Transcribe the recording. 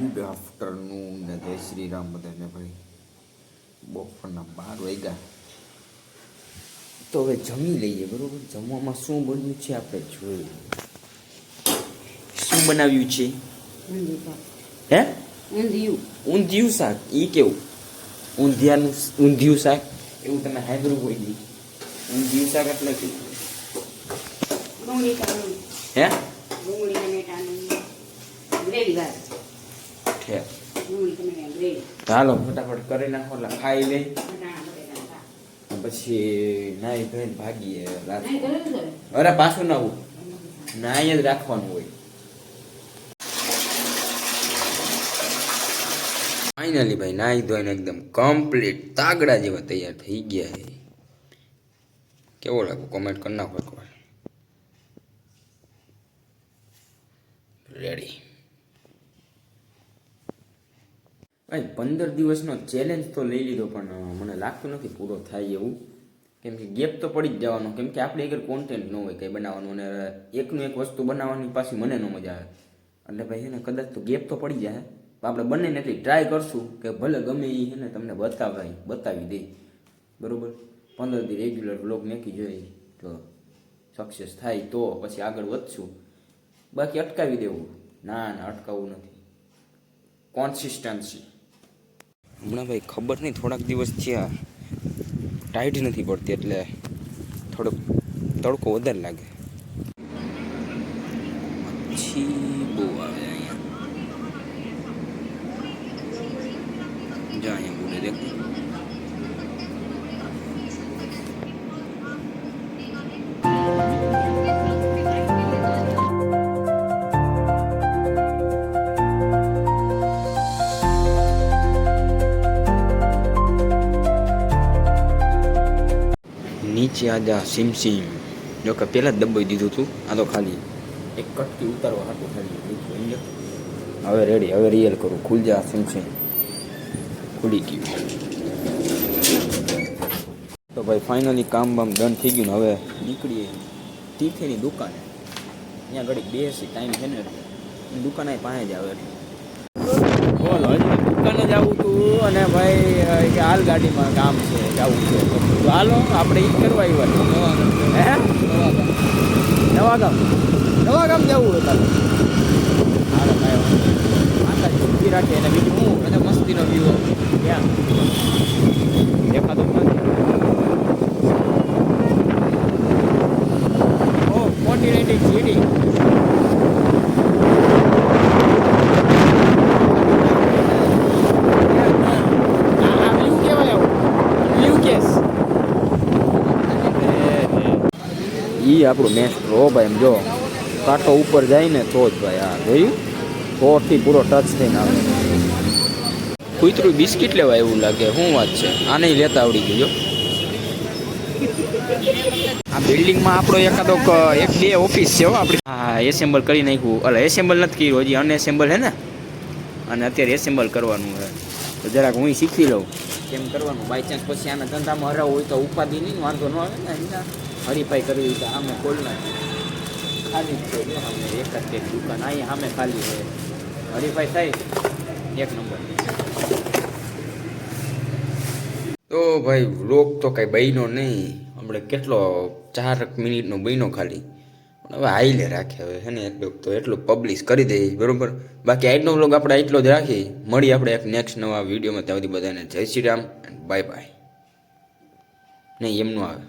Good afternoon ને જય શ્રી રામ બધાને ભાઈ. બપોરના બાર વાગ્યા. તો હવે જમી લઈએ બરોબર? જમવામાં શું બન્યું છે આપણે જોઈએ. શું બનાવ્યું છે? હે? ઊંધિયું. ઊંધિયું શાક. એ કેવું? ઊંધિયાનું ઊંધિયું શાક? એવું તમે હાજરું હોય નહીં. ઊંધિયું શાક એટલે કેવું હે? ડુંગળી ટમેટાનું ગ્રેવી ગ્રેવી ચાલો ફટાફટ કરી નાખો એટલે ખાઈ શાક. પછી નાઈ ધોઈને ભાગીએ નહીં. અરે પાછું ના આવું નાઈ જ રાખવાનું હોય. ફાઇનલી ભાઈ નાઈ ધોઈને એકદમ કમ્પ્લીટ તાગડા જેવા તૈયાર થઈ ગયા છે. કેવો લાગુ કોમેન્ટ કરી નાખો રેડી ભાઈ, પંદર દિવસનો ચેલેન્જ તો લઈ લીધો, પણ મને લાગતું નથી પૂરો થાય એવું. કેમ કે ગેપ તો પડી જ જવાનો, કેમ કે આપણે આગળ કોન્ટેન્ટ ન હોય કંઈ બનાવવાનું, અને એકનું એક વસ્તુ બનાવવાની પાછી મને ન મજા આવે. એટલે ભાઈ છે કદાચ તો ગેપ તો પડી જાય. આપણે બંને એટલી ટ્રાય કરશું કે ભલે ગમે એ છે ને, તમને બતાવાય, બતાવી દે. બરાબર? પંદર દી રેગ્યુલર બ્લોગ મેકી જોઈએ તો સક્સેસ થાય તો પછી આગળ વધશું. બાકી અટકાવી દેવું. ના ના, અટકાવવું નથી. કોન્સિસ્ટન્સી હમણાં ભાઈ ખબર નહીં, થોડાક દિવસ થયા. ટાઈટ નથી પડતી એટલે થોડોક તડકો વધારે લાગે. પછી બહુ આવે. નીચે આજા સીમ સીમ. જો કે પહેલાં જ દબાઈ દીધું હતું આ તો ખાલી. એક કટકી ઉતારવા હતું ખાલી હવે રેડી હવે રિયલ કરું. ખુલ જા સીમ સીમ. ખુલી ગયું. તો ભાઈ ફાઇનલી કામ બામ ડન થઈ ગયું ને હવે નીકળીએ તીખેની દુકાને. અહીંયા ઘડીક બેસી ટાઈમ છે ને દુકાન દુકાને પાસે જ આવે. બોલ હજી. દુકાને હતું તું અને ભાઈ કે હાલ ગાડીમાં કામ છે જવું છે. તો હાલો આપણે ઈ જ કરવા આવ્યા હે નવા ગામ નવા ગામ જવું હતા હાલો ભાઈ. માતાજી રાખે. અને બીજું હું? અને મસ્તીનો વ્યૂ ત્યાં ઈ આપણું મેસ્ટ્રો હો ભાઈ એમ જો કાંટો ઉપર જાય ને તો જ ભાઈ આ જોયું? થોડથી પૂરો ટચ થઈને આવે. કુતરું બિસ્કિટ લેવા એવું લાગે શું વાત છે? આને લેતા આવડી ગયો આ બિલ્ડિંગમાં આપણો એકાદો એક બે ઓફિસ છે હો આપણી. હા એસેમ્બલ કરી નાખ્યું. એટલે એસેમ્બલ નથી કર્યું હજી અનએસેમ્બલ હે ને? અને અત્યારે એસેમ્બલ કરવાનું છે. તો જરાક હું શીખી લઉં. કેમ કરવાનું? બાય ચાન્સ પછી આના ધંધામાં હરાવું હોય તો ઉપાધિ નહીં વાંધો ન આવે ને એના હરીફાઈ કરવી હોય તો આમે ખોલ નાખી ખાલી જ છે અમે સામે એક જ એક દુકાન અહીં સામે ખાલી છે. હરીફાઈ થાય? એક નંબર. તો ભાઈ વ્લોગ તો કાંઈ બન્યો નહીં. હમણાં કેટલો ચાર મિનિટનો બન્યો ખાલી. હવે હાઈલે રાખે, હવે હે ને એટલું તો એટલું પબ્લિશ કરી દઈએ બરોબર? બાકી આજનો વ્લોગ આપણે એટલો જ રાખી મળી આપણે એક નેક્સ્ટ નવા વિડીયોમાં ત્યાં બધાને જય શ્રી રામ બાય બાય નહીં, એમનું આવે.